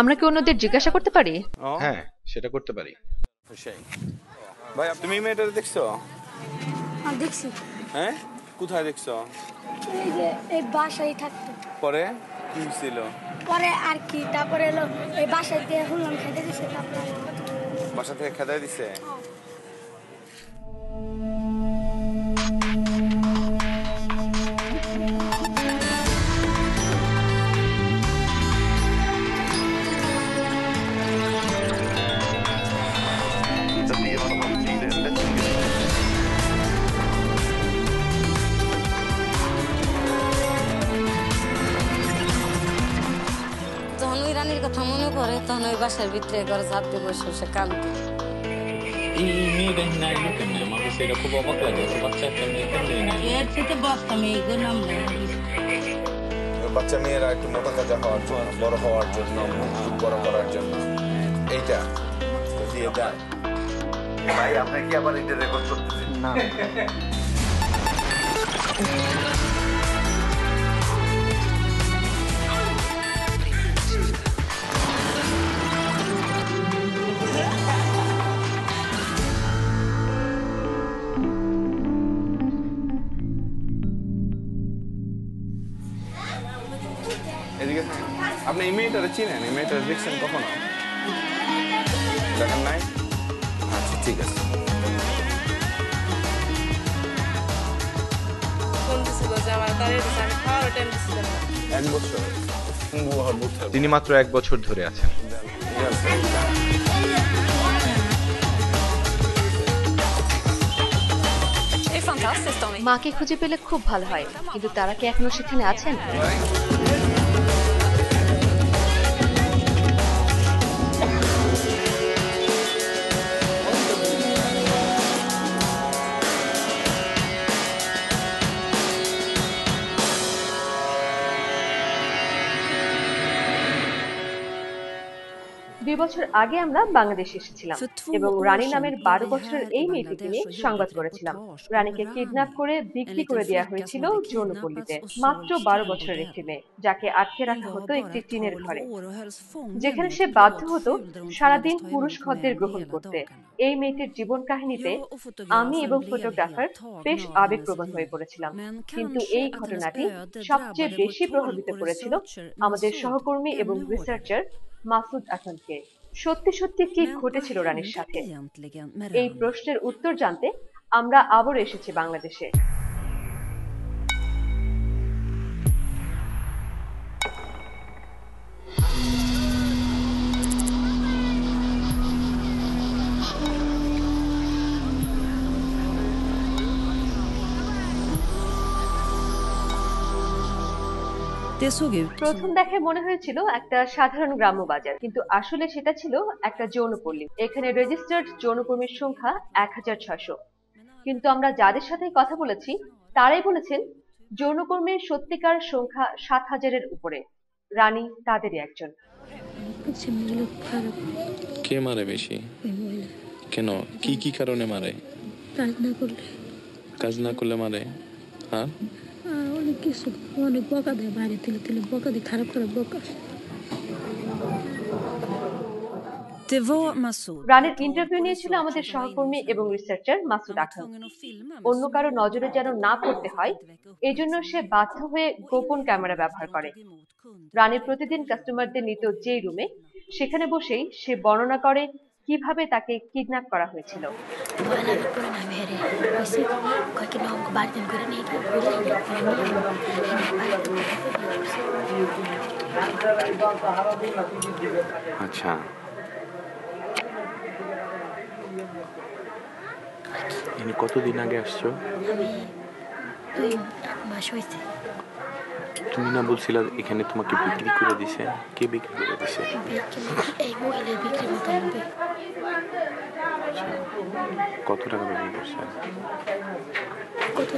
আমরা কি অন্যদের জিজ্ঞাসা করতে পারি? হ্যাঁ সেটা করতে পারি। ভাই তুমি মেয়েটা দেখছ? দেখছি। হ্যাঁ? কোথায় দেখছ? এই যে এই বাসায় থাকতো। পরে কি ছিল পরে আর কি তারপরে এলো এই বাসায় দিয়ে শুনলাম খেতে দিছে তারপরে। বাসা থেকে খেদাই দিছে? ওই বাসার ভিতরে ঘরে ঝাঁপ দিয়ে বসে বসে কান্দে। বাচ্চা মেয়েরা একটু মোটা তাজা হওয়ার জন্য বড় হওয়ার জন্য মুখ বড় করার জন্য। এইটা। দিয়ে দেয় ভাই আপনি কি আবার এটা রেকর্ড করতেছেন? না। মেয়েটারে চিনেন এই মেয়েটারে দেখছেন কখনো দেখেন নাই আচ্ছা ঠিক আছে বুঝতে তিনি মাত্র এক বছর ধরে আছেন. মাকে খুঁজে পেলে খুব ভালো হয়। কিন্তু তারা কি এখনও সেখানে আছেন? বছর আগে আমরা বাংলাদেশে এসেছিলাম এবং রানী নামের বারো বছরের এই মেয়েটিকে নিয়ে সংবাদ করেছিলাম। রানীকে কিডন্যাপ করে বিক্রি করে দেওয়া হয়েছিল যৌনপল্লীতে মাত্র বারো বছরের একটি মেয়ে যাকে আটকে রাখা হতো একটি টিনের ঘরে। যেখানে সে বাধ্য হতো সারাদিন পুরুষ খদ্দের গ্রহণ করতে। এই মেয়েটির জীবন কাহিনীতে আমি এবং ফটোগ্রাফার বেশ আবেগপ্রবণ হয়ে পড়েছিলাম। কিন্তু এই ঘটনাটি সবচেয়ে বেশি প্রভাবিত করেছিল আমাদের সহকর্মী এবং রিসার্চার মাসুদ আহমদকে সত্যি সত্যি কি ঘটেছিল রানীর সাথে? এই প্রশ্নের উত্তর জানতে আমরা আবার এসেছি বাংলাদেশে। প্রথম দেখায় মনে হয়েছিল একটা সাধারণ গ্রাম্য বাজার কিন্তু আসলে সেটা ছিল একটা যৌনপল্লী। এখানে রেজিস্টার্ড যৌনকর্মীর সংখ্যা এক হাজার ছয়শো। কিন্তু আমরা যাদের সাথে কথা বলেছি তারাই বলেছেন যৌনকর্মীর সত্যিকার সংখ্যা সাত হাজারের উপরে। রানী তাদেরই একজন। কে মারে বেশি? কেন? কি কি কারণে মারে? কাজ না করলে। কাজ না করলে মারে? আর? অনেক কিছু অনেক বকা দেয় বাইরে তুলে তুলে বকা দিয়ে খারাপ খারাপ বকা. রানীর ইন্টারভিউ নিয়েছিল আমাদের সহকর্মী এবং রিসার্চার মাসুদ আখম অন্য কারও নজরে যেন না পড়তে হয় এজন্য সে বাধ্য হয়ে গোপন ক্যামেরা ব্যবহার করে। রানীর প্রতিদিন কাস্টমারদের নিত যে রুমে সেখানে বসেই সে বর্ণনা করে কীভাবে তাকে কিডন্যাপ করা হয়েছিল? আচ্ছা। ইনি কতদিন আগে আসছো? দুই মাস হয়েছে তুমি না বলছিলা এখানে তোমাকে বিক্রি করে দিছে? কে বিক্রি করে দিছে? এই মহিলা বিক্রি মতো হবে। কত টাকা বিক্রি করছে? কত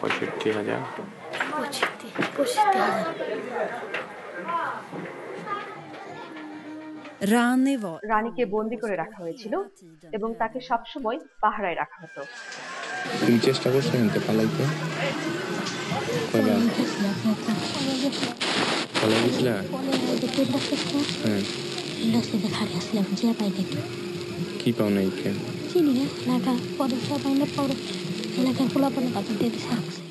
পঁয়ষট্টি হাজার। পঁচিশটি হাজার। রানীকে বন্দি করে রাখা হয়েছিল এবং তাকে সবসময় পাহারায় রাখা হতো। তুমি চেষ্টা করছ এনতে পালাইতে। ডাক্তারটা হ্যাঁ। কি পাও নাই কে চিনি না, এলাকা, পরে সব আইনে পরে এলাকার পোলাপানে কাছে দিয়ে দিছে।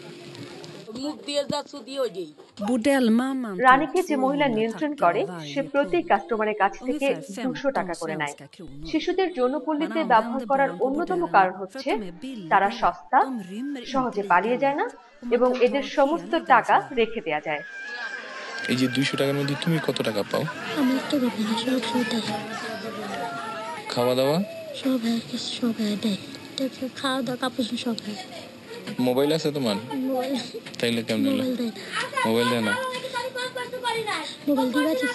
Bordellmamman tog রানীকে যে মহিলা নিয়ন্ত্রণ করে সে প্রতি কাস্টমারের কাছ থেকে দুশো টাকা করে নেয়। শিশুদের যৌনপল্লীতে ব্যবহার করার অন্যতম কারণ হচ্ছে. তারা সস্তা সহজে পালিয়ে যায় না এবং এদের সমস্ত টাকা রেখে দেওয়া যায়। এই যে দুইশো টাকার মধ্যে তুমি কত টাকা পাও? আমি সব সব দেয়। খাওয়া দাওয়া? সব সব দেয়। খাওয়া দাওয়া কাপড় সব হয় মোবাইল আছে তোমার? তাইলে কেমন হলো? মোবাইল দেয় না। মোবাইল দেয় না? মোবাইল দিয়ে আছে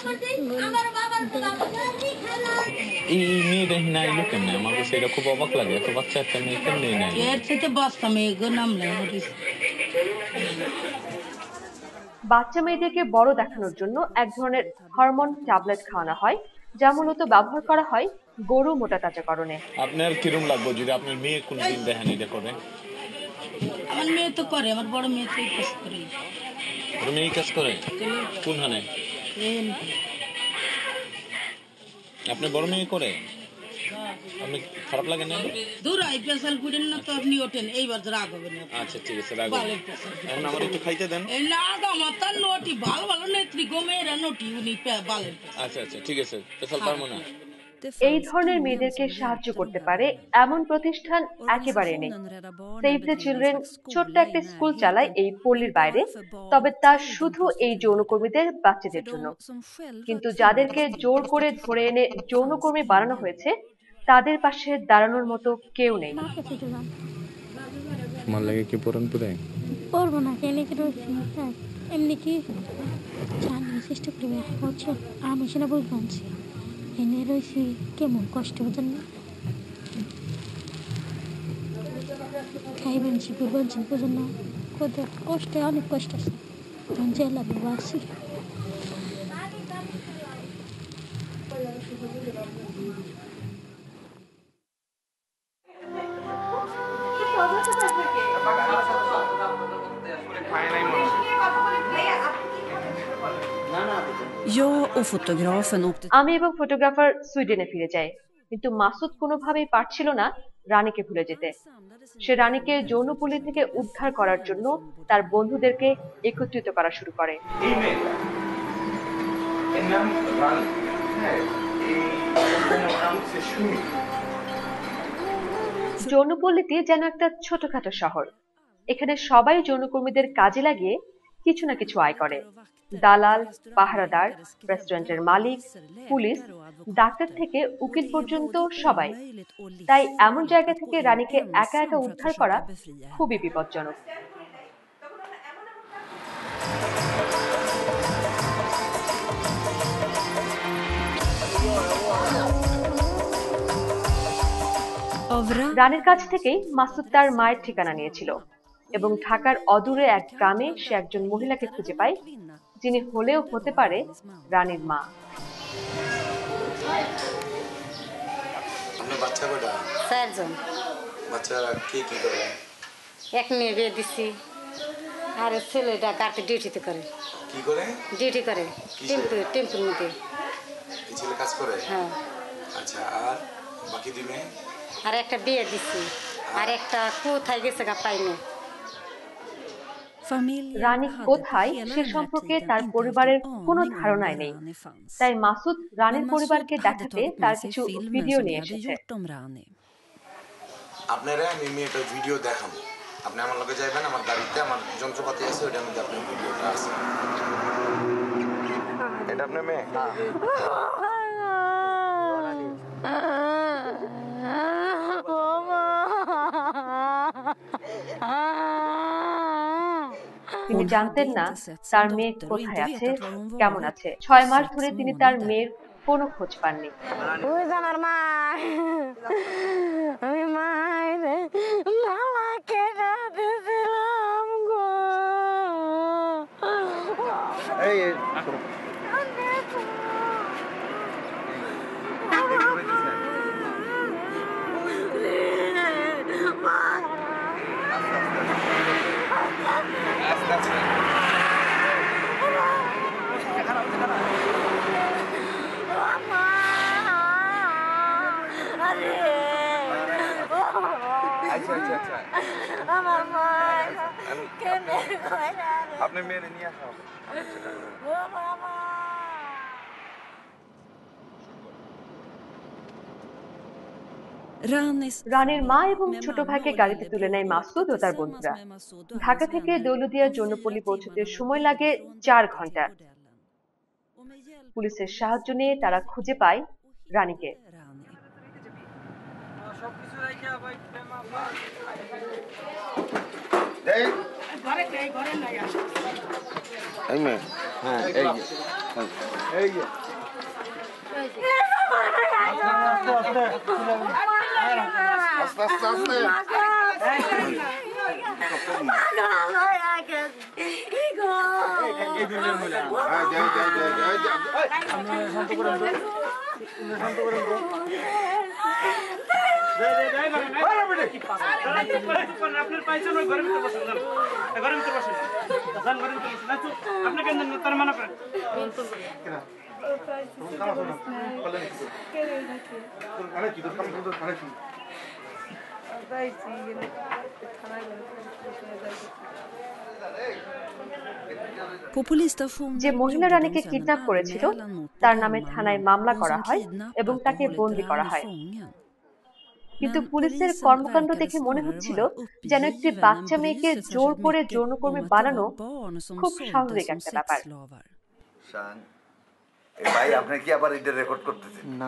এই এই মেয়েটা না এলো কেমনে? আমার কাছে এটা খুব অবাক লাগে। এত বাচ্চা একটা মেয়ে কেমনে নাই এর থেকে বস্তা মেয়ে গো নামলে বাচ্চা মেয়েদেরকে বড় দেখানোর জন্য এক ধরনের হরমোন ট্যাবলেট খাওয়ানো হয় যা মূলত ব্যবহার করা হয় গরু মোটা তাজাকরণে। আপনার কিরম লাগবে যদি আপনার মেয়ে কোনদিন দেখেন এটা করে? আমার মেয়ে তো করে আমার বড় মেয়ে তো কাজ করে। মেয়ে কাজ করে? কোন হানে আপনার বড় মেয়ে করে? আপনি খারাপ লাগে না? দূর আই পেশাল না তো আপনি ওঠেন এইবার রাগ হবে না। আচ্ছা ঠিক আছে বালের পেশাল এখন আমার একটু খাইতে দেন। এই না আমার তার নটি ভালো ভালো নেত্রী গো মেয়েরা নটি উনি বালের আচ্ছা আচ্ছা ঠিক আছে পেশাল পারব না এই ধরনের মেয়েদেরকে সাহায্য করতে পারে এমন প্রতিষ্ঠান একেবারে নেই। সেভ দ্য চিলড্রেন ছোট্ট একটা স্কুল চালায় এই পল্লীর বাইরে তবে তা শুধু এই যৌনকর্মীদের বাচ্চাদের জন্য। কিন্তু যাদেরকে জোর করে ধরে এনে যৌনকর্মী বানানো হয়েছে তাদের পাশে দাঁড়ানোর মতো কেউ নেই। মার কাছে লাগে কি পরন পুরে পড়ব না কেন কি হ্যাঁ এমনি কি? জানি চেষ্টা করবে হচ্ছে আমি সেটা পারছি এনে রয়েছি, কেমন কষ্ট হতেন না? খাইবেন শিখবেন শিখবেন না, কত কষ্টে অনেক কষ্ট আছে। জেলা Jag och আমি এবং ফটোগ্রাফার সুইডেনে ফিরে যাই। কিন্তু মাসুদ কোনোভাবেই পারছিল না রানীকে ভুলে যেতে। সে রানীকে যৌনপল্লী থেকে উদ্ধার করার জন্য তার বন্ধুদেরকে একত্রিত করা শুরু করে। যৌনপল্লীটি যেন একটা ছোটখাটো শহর। এখানে সবাই যৌনকর্মীদের কাজে লাগিয়ে কিছু না কিছু আয় করে। দালাল পাহারাদার রেস্টুরেন্টের মালিক পুলিশ ডাক্তার থেকে উকিল পর্যন্ত সবাই। তাই এমন জায়গা থেকে রানীকে একা একা উদ্ধার করা খুবই বিপজ্জনক। রানীর কাছ থেকেই মাসুদ তার মায়ের ঠিকানা নিয়েছিল। এবং ঢাকার অদূরে এক গ্রামে সে একজন মহিলাকে খুঁজে পায় যিনি হলেও হতে পারে রানীর মা। আপনার বাচ্চা কটা চারজন। বাচ্চারা কে কি করে? এক মেয়ে বিয়ে দিছি আর ছেলেটা গাড়িতে ডিউটিতে করে। কি করে? ডিউটি করে টেম্পু টেম্পুর মধ্যে। ছেলে কাজ করে? হ্যাঁ। আচ্ছা আর বাকি দুই মেয়ে? আর একটা বিয়ে দিছি আর? একটা কোথায় গেছে গা পাইনি। রানী কোথায় সে সম্পর্কে তার পরিবারের কোনো ধারণাই নেই। তাই মাসুদ রানীর পরিবারকে দেখাতে তার কিছু ভিডিও নিয়ে এসেছে. আপনারা আমি মেয়েটার ভিডিও দেখাবো। আপনি আমার লগে যাইবেন আমার গাড়িতে আমার যন্ত্রপাতি আছে ওইটার মধ্যে আপনার ভিডিওটা আছে। এটা আপনার মেয়ে? তিনি জানতেন না তার মেয়ে কোথায় আছে কেমন আছে? ছয় মাস ধরে তিনি তার মেয়ের কোনো খোঁজ পাননি। আমার মা। রানীর মা এবং ছোট ভাইকে গাড়িতে তুলে নেয় মাসুদ ও তার বন্ধুরা। ঢাকা থেকে দৌলদিয়া জৌনপল্লী পৌঁছতে সময় লাগে চার ঘণ্টা। পুলিশের সাহায্য নিয়ে তারা খুঁজে পায় রানীকে। ঘরে নেই ঘরে নাই আসে এই আস্তে আস্তে আস্তে যাই, যাই, যাই, যাই, যাই। আপনার পাইছেন ওই ঘরের ভিতরে বসেন যান। ঘরের ভিতরে বসেন যান ঘরের ভিতরে বসেন আপনি কেন তার মানা করেন যে মহিলা রানীকে কিডন্যাপ করেছিল, তার নামে থানায় মামলা করা হয় এবং তাকে বন্দি করা হয়। কিন্তু পুলিশের কর্মকাণ্ড দেখে মনে হচ্ছিল যেন একটি বাচ্চা মেয়েকে জোর করে যৌনকর্মী বানানো খুব স্বাভাবিক একটা ব্যাপার। ভাই আপনি কি আবার এটা রেকর্ড করতেছেন না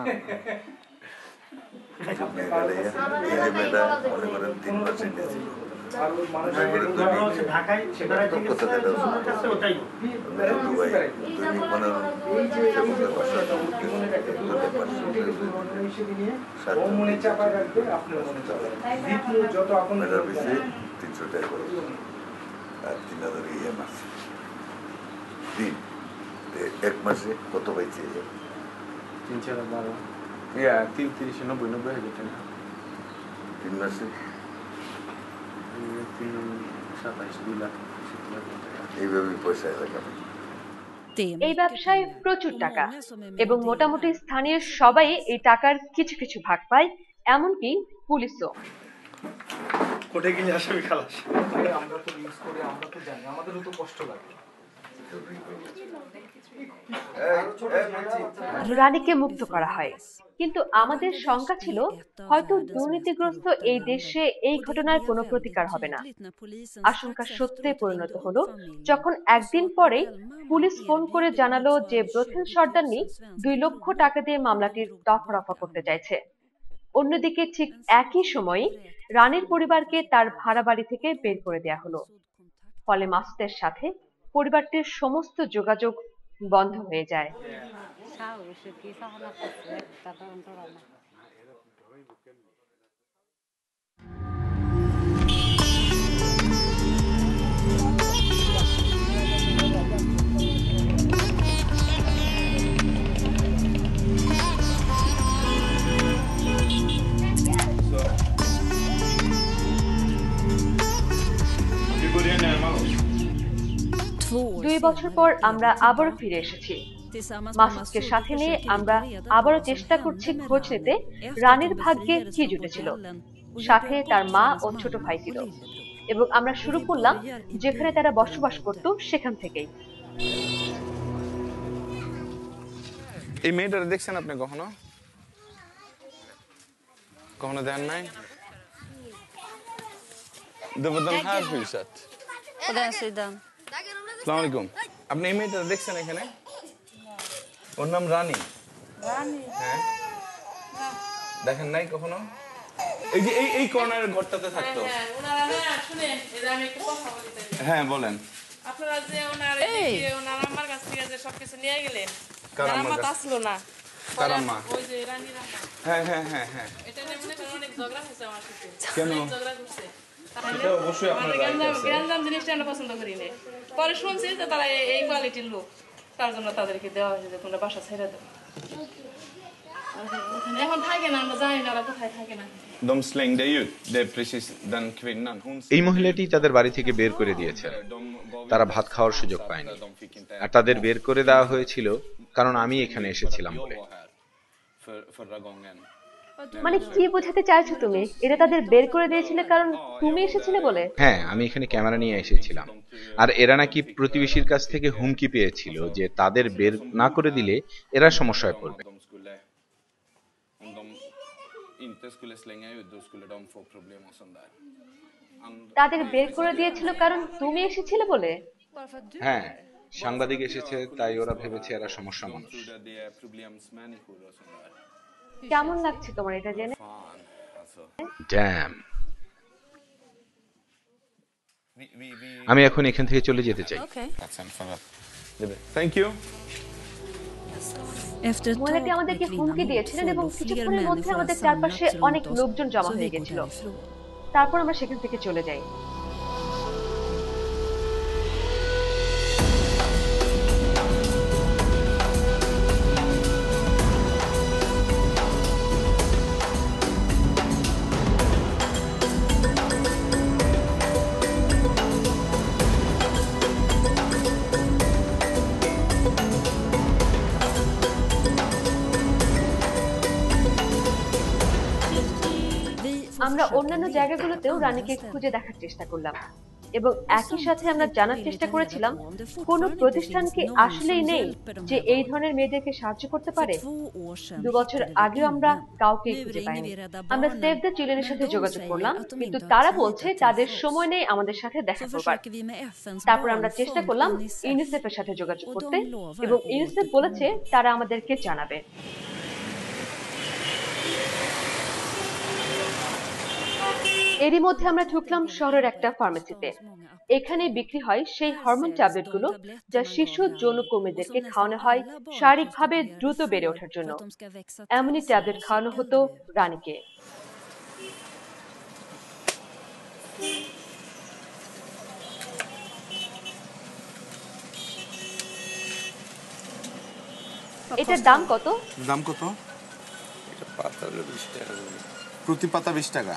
মনে মনে তিনশো টাকা আর তিন হাজার ইয়ে মাসে তিন এ- এক মাসে কত পাইছে তিন চার বারো। ইয়া। তিন তিরিশে নব্বই নব্বই হাজার টাকা। তিন মাসে? এই তিন সাতাইশ দুই লাখ সত্তর হাজার টাকা। এইভাবেই পয়সা এলাকা এই ব্যবসায় প্রচুর টাকা এবং মোটামুটি স্থানীয় সবাই এই টাকার কিছু কিছু ভাগ পায় এমনকি পুলিশও। কোটে গেলে আসামি খালাস। আমরা তো ইউজ করে আমরা তো জানি আমাদেরও তো কষ্ট লাগে। রানীকে মুক্ত করা হয়। কিন্তু আমাদের শঙ্কা ছিল, হয়তো দুর্নীতিগ্রস্ত এই দেশে এই ঘটনার কোনো প্রতিকার হবে না। আশঙ্কা সত্যে পরিণত হলো, যখন একদিন পরে পুলিশ ফোন করে জানালো যে ব্রথেল সর্দারনি দুই লক্ষ টাকা দিয়ে মামলাটির দফা রফা করতে চাইছে। অন্যদিকে ঠিক একই সময়ে রানীর পরিবারকে তার ভাড়া বাড়ি থেকে বের করে দেওয়া হলো। ফলে মাসুদের সাথে পরিবারটির সমস্ত যোগাযোগ বন্ধ হয়ে যায়। বছর পর আমরা আবারও ফিরে এসেছি। মাসুদকে সাথে নিয়ে আমরা আবারও চেষ্টা করছি খোঁজ নিতে। রানীর ভাগ্যে কি জুটেছিল? সাথে তার মা ও ছোট ভাই ছিল। এবং আমরা শুরু করলাম যেখানে তারা বসবাস করত সেখান থেকেই। এই মেয়েটা দেখছেন আপনি কখনো? কখনো দেন নাই? দেবদম হ্যাঁ ফিলসাত på den sidan. সালাম আলাইকুম আপনি এই মেয়েটা দেখছেন এখানে? ওর নাম রানী। হ্যাঁ। দেখেন নাই কখনো? এই যে এই এই কর্নারের ঘরটাতে থাকতো। ওনারা না শুনেন এই যে আমি একটু কথা বলি তাই। হ্যাঁ বলেন। আপনারা যে ওনার ওনার আমার কাছ থেকে যে সবকিছু নিয়ে গেলেন আমার আসলো না। কার আম্মা? ওই যে রানীর আম্মা। হ্যাঁ হ্যাঁ হ্যাঁ হ্যাঁ। এটা নিয়ে অনেক ঝগড়া হয়েছে আমার সাথে। কেন? ঝগড়া করছে। তাহলে অবশ্যই আপনার গ্যাঞ্জাম জিনিসটা আমরা পছন্দ করি না। পরে শুনছি যে তারা এই- এই কোয়ালিটির লোক। তার জন্য তাদেরকে দেওয়া হয়েছে যে তোমরা বাসা ছেড়ে দাও। এখন থাকে না আমরা জানি না ওরা কোথায় থাকে না। De slängde ut. Det är precis den kvinnan. Hon এই মহিলাটি তাদের বাড়ি থেকে বের করে দিয়েছেন তারা ভাত খাওয়ার সুযোগ পায়নি। আর তাদের বের করে দেওয়া হয়েছিল কারণ আমি এখানে এসেছিলাম বলে। মানে কি বোঝাতে চাইছো তুমি? এটা তাদের বের করে দিয়েছিলে কারণ তুমি এসেছিলে বলে? হ্যাঁ আমি এখানে ক্যামেরা নিয়ে এসেছিলাম। আর এরা নাকি প্রতিবেশীর কাছ থেকে হুমকি পেয়েছিল যে তাদের বের না করে দিলে এরা সমস্যায় পড়বে। তাদের বের করে দিয়েছিল কারণ তুমি এসেছিলে বলে? হ্যাঁ সাংবাদিক এসেছে তাই ওরা ভেবেছে এরা সমস্যা মানুষ। কেমন লাগছে তোমার এটা জেনে? আমি এখন এখান থেকে চলে যেতে চাই। থ্যাংক ইউ মহিলাটি আমাদেরকে হুমকি দিয়েছিলেন এবং আমাদের চারপাশে অনেক লোকজন জমা তারপর আমরা সেখান থেকে চলে যাই। জায়গাগুলোতেও রানীকে খুঁজে দেখার চেষ্টা করলাম। এবং একই সাথে আমরা জানার চেষ্টা করেছিলাম কোন প্রতিষ্ঠান আসলেই নেই যে এই ধরনের মেয়েদেরকে সাহায্য করতে পারে। দু বছর আগেও আমরা কাউকে খুঁজে পাইনি। আমরা সেভ দ্য চিলেনের সাথে যোগাযোগ করলাম কিন্তু তারা বলছে তাদের সময় নেই আমাদের সাথে দেখা করবার। তারপর আমরা চেষ্টা করলাম ইউনিসেফের সাথে যোগাযোগ করতে এবং ইউনিসেফ বলেছে তারা আমাদেরকে জানাবে। এরই মধ্যে আমরা ঢুকলাম শহরের একটা ফার্মেসিতে এখানে বিক্রি হয় সেই হরমোন ট্যাবলেটগুলো যা শিশু যৌন কর্মীদেরকে খাওয়ানো হয় শারীরিকভাবে দ্রুত বেড়ে ওঠার জন্য। এমনই ট্যাবলেট খাওয়ানো হতো রানীকে। এটার দাম কত? দাম কত? প্রতি পাতা বিশ টাকা।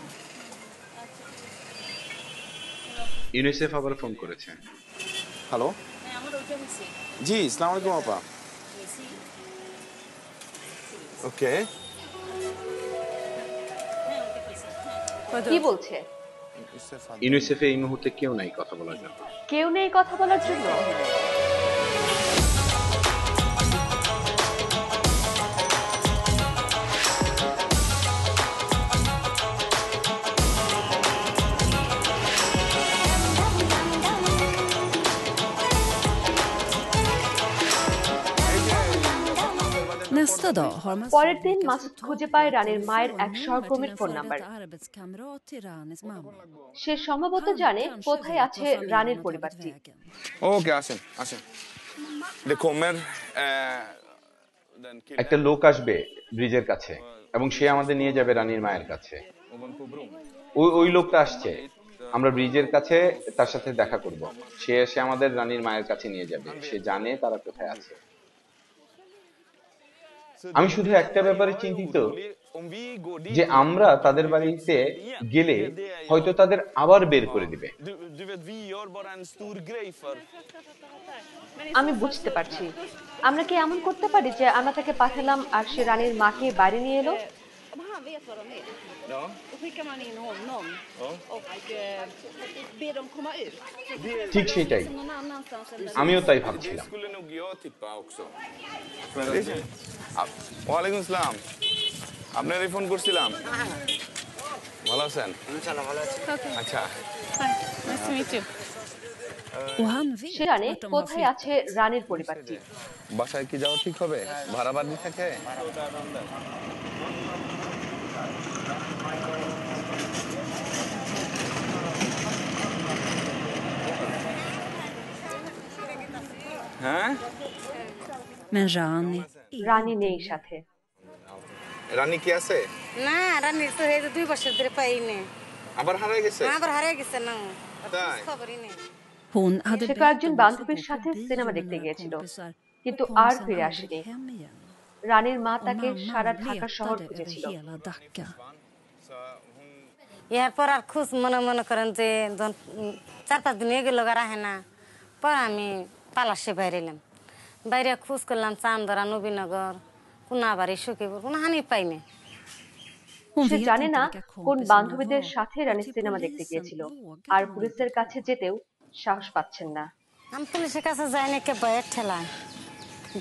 ইউনিসেফ আবার ফোন করেছে। হ্যালো? জি সালাম আলাইকুম আপা। ওকে। কি বলছে? ইউনিসেফে এই মুহূর্তে কেউ নাই কথা বলার জন্য। কেউ নেই কথা বলার জন্য? পরের দিন মাসুদ খুঁজে পায় রানীর মায়ের এক সহকর্মীর ফোন নাম্বার. সে সম্ভবত জানে কোথায় আছে রানীর পরিবারটি। Okej, আসেন আসেন। একটা লোক আসবে ব্রিজের কাছে এবং সে আমাদের নিয়ে যাবে রানীর মায়ের কাছে। ওই ওই লোকটা আসছে। আমরা ব্রিজের কাছে তার সাথে দেখা করব। সে এসে আমাদের রানীর মায়ের কাছে নিয়ে যাবে। সে জানে তারা কোথায় আছে। আমি শুধু একটা ব্যাপারে চিন্তিত যে আমরা তাদের বাড়িতে গেলে হয়তো তাদের আবার বের করে দিবে। আমি বুঝতে পারছি। আমরা কি এমন করতে পারি যে আমরা তাকে পাঠালাম আর সে রানীর মাকে বাড়ি নিয়ে এলো? Ja. då skickar man in honom Ja. och eh, ber dem komma ut. ঠিক সেটাই আমিও তাই Det ভাবছিলাম skulle nog jag tippa också. আপ- ওয়ালাইকুম আসসালাম আপনারই ফোন করছিলাম ভালো আছেন আচ্ছা Nice to meet you. Och han vet সে জানে vart de har কোথায় আছে রানীর পরিবারটি বাসায় কি যাওয়া ঠিক হবে ভাড়া বাড়ি থাকে হ্যাঁ? Rani রানী। নেই সাথে। রানী কি আছে? না রানীর তো এই দুই বছর ধরে পাইনি আবার হারাই গেছে? আবার হারিয়ে গেছে না। খবরই নেই। hade সে কয়েকজন বান্ধবীর সাথে সিনেমা দেখতে গিয়েছিল। কিন্তু আর ফিরে আসেনি। রানীর মা তাকে সারা ঢাকা শহর খুঁজেছিল। এরপর আর খুশ মনে মনে করেন যে চার পাঁচ দিন হয়ে গেল রাহে না। পর আমি তালাশে বাইরে এলাম বাইরে খোঁজ করলাম চান্দরা নবীনগর কোনাবাড়ি সখীপুর কোনো হানি পাইনি। সে জানে না কোন বান্ধবীদের সাথে রানী সিনেমা দেখতে গিয়েছিল। আর পুলিশের কাছে যেতেও সাহস পাচ্ছেন না। আমি পুলিশের কাছে যাই নাকি বয়ের ঠেলায়।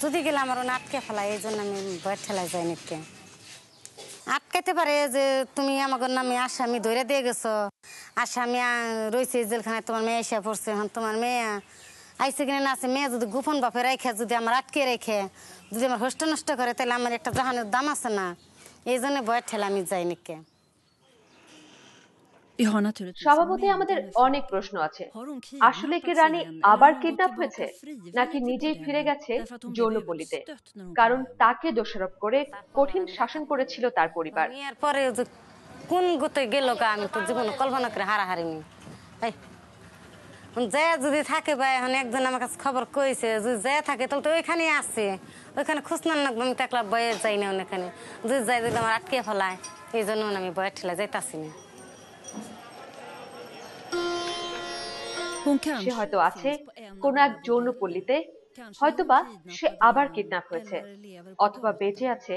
যদি গেলে আমার আটকে ফেলায় এই জন্য আমি বয়ের ঠেলায় যাই নাকি আটকাইতে পারে যে তুমি আমাকে নামে আসামি ধরে দিয়ে গেছো। আসামি রয়েছে জেলখানায় তোমার মেয়ে এসে পড়ছে এখন তোমার মেয়ে আইসে কিনে না আছে মেয়ে যদি গোপন বাপে রেখে যদি আমার আটকে রেখে যদি আমার হোস্ট নষ্ট করে তাহলে আমার একটা জাহানের দাম আছে না। এই জন্য বয়ের ঠেলা আমি যাই নাকি। mängder আমাদের অনেক প্রশ্ন আছে। আসলে কি রানী আবার কিডন্যাপ হয়েছে? নাকি নিজেই ফিরে গেছে যৌনপল্লীতে কারণ তাকে দোষারোপ করে কঠিন শাসন করেছিল তার পরিবার। এরপরে কোন গতে গেল গা আমি তো জীবনে কল্পনা করে হারা হারিনি এই যে যদি থাকে ভাই এখন একজন আমার কাছে খবর কইছে যদি যে থাকে তাহলে তো ওইখানে আছে। ওইখানে আমি তো একলা বয়ে যাই না ওখানে যদি যাই যদি আমার আটকে ফেলায় এই জন্য আমি বয়ে ঠেলা যাইতাছি না। সে হয়তো আছে কোন এক যৌনপল্লীতে Kanske হয়তোবা সে আবার কিডন্যাপ হয়েছে অথবা বেঁচে আছে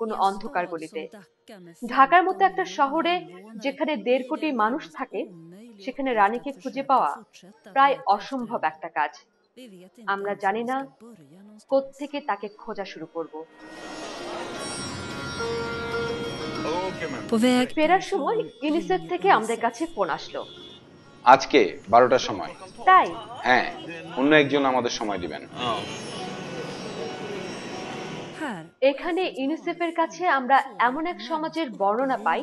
কোনো অন্ধকার গলিতে। ঢাকার মতো একটা শহরে যেখানে দেড় কোটি মানুষ থাকে সেখানে রানীকে খুঁজে পাওয়া প্রায় অসম্ভব একটা কাজ। আমরা জানি না. কোত্থেকে তাকে খোঁজা শুরু করব। ফেরার সময় ইউনিসেফ থেকে আমাদের কাছে ফোন আসলো। আজকে বারোটার সময়। তাই? হ্যাঁ অন্য একজন আমাদের সময় দিবেন। Här এখানে ইউনিসেফের কাছে আমরা এমন এক সমাজের বর্ণনা পাই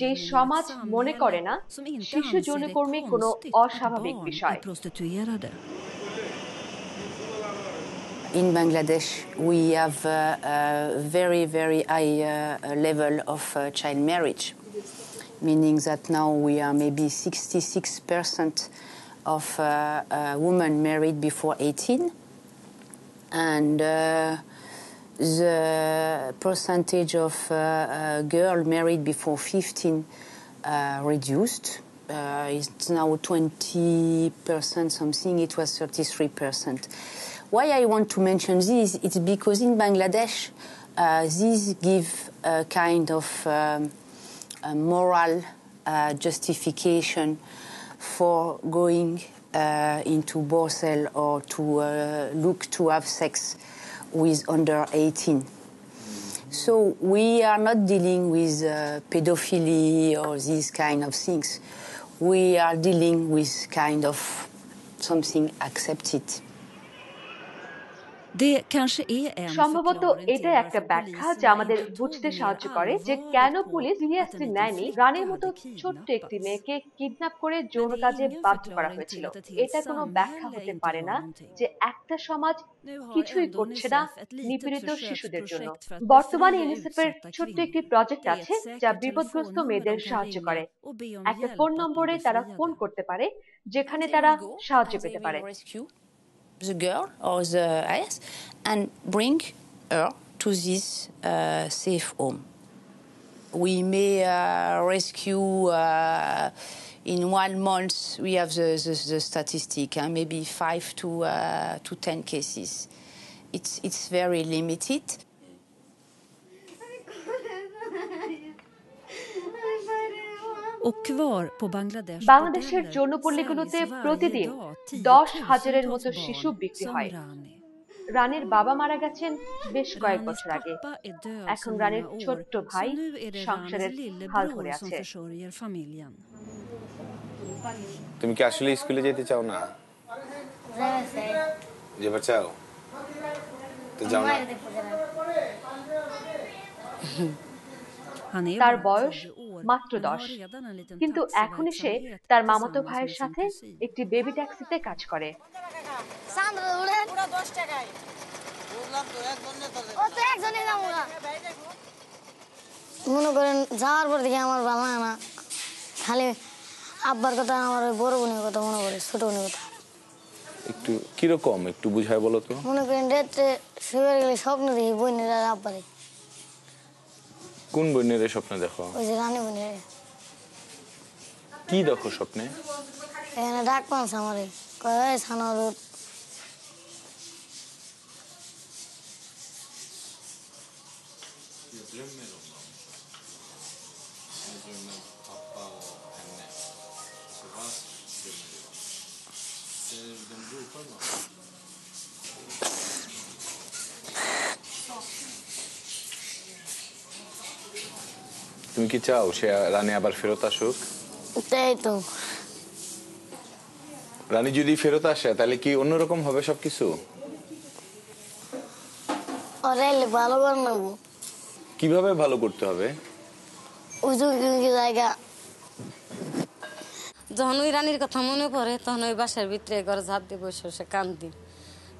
যে সমাজ মনে করে না শিশু যৌনকর্মী কোনো অস্বাভাবিক বিষয়. In Bangladesh, we have uh, a very, very high uh, level of uh, child marriage, meaning that now we are maybe 66% of uh, uh, women married before 18, and uh, the percentage of uh, uh, girl married before 15 uh, reduced. It's now 20% something, it was 33%. Why I want to mention this, it's because in Bangladesh, uh, this give a kind of um, a moral uh, justification for going uh, into Borsel or to look to have sex with under 18. So we are not dealing with uh, pedophilia or these kind of things. We are dealing with kind of something accepted. সম্ভবত এটা একটা ব্যাখ্যা যা আমাদের বুঝতে সাহায্য করে যে কেন পুলিশ সিরিয়াসলি নেয়নি? রানের মতো ছোট্ট একটি মেয়েকে কিডন্যাপ করে যৌন কাজে বাধ্য করা হয়েছিল। এটা কোনো ব্যাখ্যা হতে পারে না যে একটা সমাজ কিছুই করছে না নিপীড়িত শিশুদের জন্য। বর্তমানে ইউনিসেফের ছোট্ট একটি প্রজেক্ট আছে যা বিপদগ্রস্ত মেয়েদের সাহায্য করে। একটা ফোন নম্বরে তারা ফোন করতে পারে যেখানে তারা সাহায্য পেতে পারে। The girl or the IS and bring her to this uh, safe home. We may uh, rescue uh, in one month. We have the, the, the statistic, uh, maybe five to uh, to ten cases. It's it's very limited. বাংলাদেশের জৌনপল্লীগুলোতে প্রতিদিন দশ হাজারের মতো শিশু বিক্রি হয়। রানীর বাবা মারা গেছেন বেশ কয়েক বছর আগে। এখন রানীর ছোট্ট ভাই সংসারের হাল ধরে আছে। তুমি কি আসলে স্কুলে যেতে চাও না? যে বাচ্চাও তো যাও না। তার বয়স মাত্র দশ। কিন্তু এখনই সে তার মামাতো ভাইয়ের সাথে একটি বেবি ট্যাক্সিতে কাজ করে। মনে করেন যাওয়ার পর দেখি আমার ভালো না। খালি আব্বার কথা আমার ওই বড় বোনের কথা মনে পড়ে ছোট বোনের কথা। একটু কীরকম? একটু বুঝায় বলো তো। মনে করেন রাত্রে শুয়ে গেলে স্বপ্ন দেখি বোনের আর আব্বারে। কোন বন্যের স্বপ্ন দেখো? ওই যে রানী বোনের কি দেখো স্বপ্নে? এখানে ডাক পাচ্ছে আমারে। কয় তুমি কি চাও সে রানী আবার ফেরত আসুক? তাই তো। রানী যদি ফেরত আসে তাহলে কি অন্যরকম হবে সবকিছু? ভালো করে নেব। কীভাবে ভালো করতে হবে? জায়গা। যখন ওই রানীর কথা মনে পড়ে তখন ওই বাসার ভিতরে ঘরে ঝাঁপ দিয়ে বসে বসে কান্দি।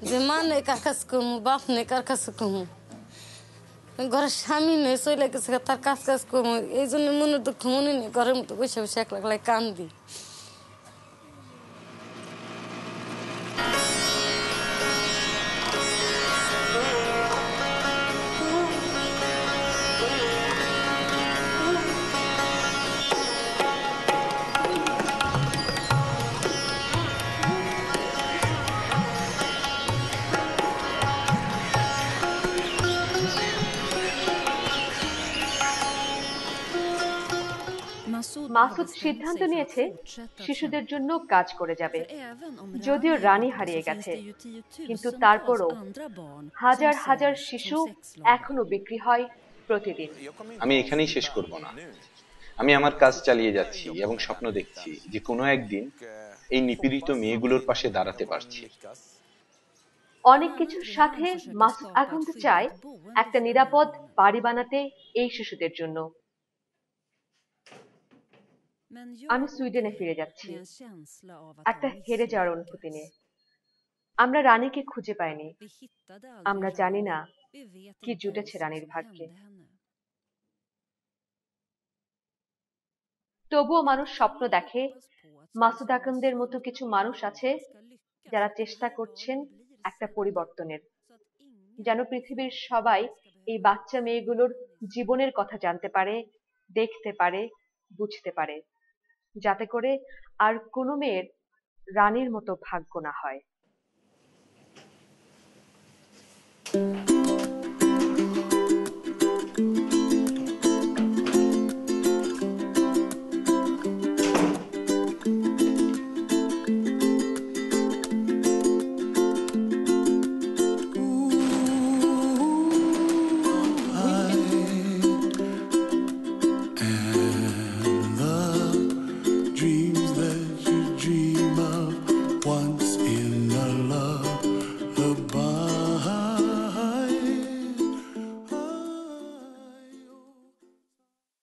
যে মা নেই কার কাছে কমু বাপ নেই কার কাছে কমু। ঘরের স্বামী নেই চলে গেছে, তার কাজ কাজ করব, এই জন্য মনে দুঃখ মনে নেই, ঘরের মতো বসে বসে একলা একলাই কান্দি। মাসুদ সিদ্ধান্ত নিয়েছে শিশুদের জন্য কাজ করে যাবে। যদিও রানী হারিয়ে গেছে কিন্তু তারপরও হাজার হাজার শিশু এখনও বিক্রি হয় প্রতিদিন। আমি এখানেই শেষ করব না। আমি আমার কাজ চালিয়ে যাচ্ছি এবং স্বপ্ন দেখছি যে কোনো একদিন এই নিপীড়িত মেয়েগুলোর পাশে দাঁড়াতে পারছি। অনেক কিছুর সাথে মাসুদ আকান্ত চায় একটা নিরাপদ বাড়ি বানাতে এই শিশুদের জন্য। আমি সুইডেনে ফিরে যাচ্ছি। একটা হেরে যাওয়ার অনুভূতি নিয়ে। আমরা রানীকে খুঁজে পাইনি। আমরা জানি না কি জুটেছে রানীর ভাগ্যে। তবুও মানুষ স্বপ্ন দেখে। মাসুদ আকন্দের মতো কিছু মানুষ আছে যারা চেষ্টা করছেন একটা পরিবর্তনের। যেন পৃথিবীর সবাই এই বাচ্চা মেয়েগুলোর জীবনের কথা জানতে পারে দেখতে পারে বুঝতে পারে। যাতে করে আর কোনো মেয়ের রানীর মতো ভাগ্য না হয়।